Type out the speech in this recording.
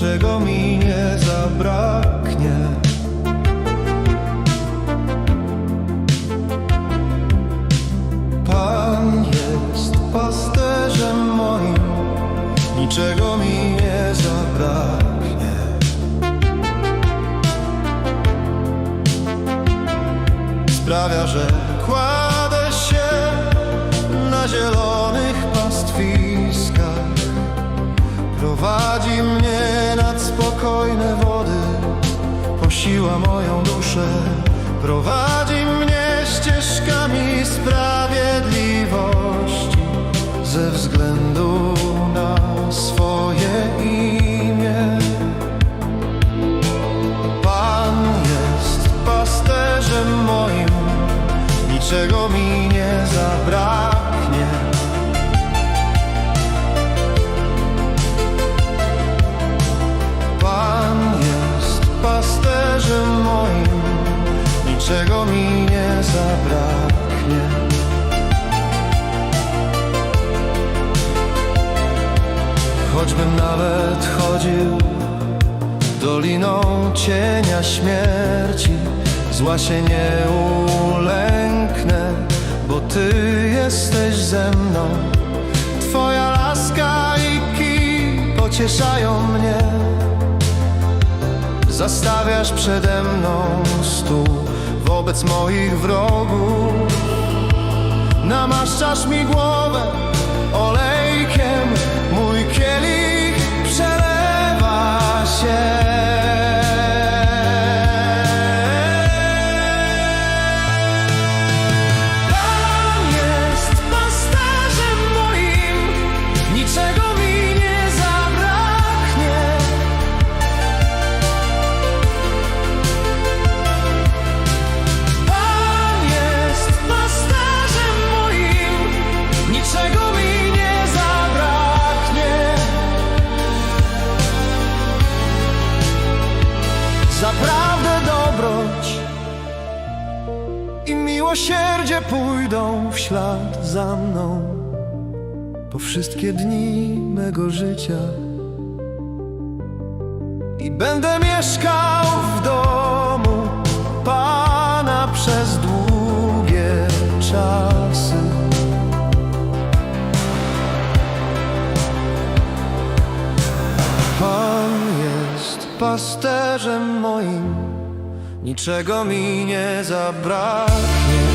niczego mi nie zabraknie. Pan jest pasterzem moim, niczego mi nie zabraknie. Sprawia, że spokojne wody, posiła moją duszę. Prowadzi mnie ścieżkami sprawiedliwości ze względu na swoje imię. Pan jest pasterzem moim, niczego mi nie zabraknie. Nie zabraknie. Choćbym nawet chodził doliną cienia śmierci, zła się nie ulęknę, bo Ty jesteś ze mną. Twoja laska i kij pocieszają mnie. Zastawiasz przede mną wobec moich wrogów. Namaszczasz mi głowę olejkiem, Zaprawdę dobroć i miłosierdzie pójdą w ślad za mną po wszystkie dni mego życia. I będę mieszkał w domu pasterzem moim, niczego mi nie zabraknie.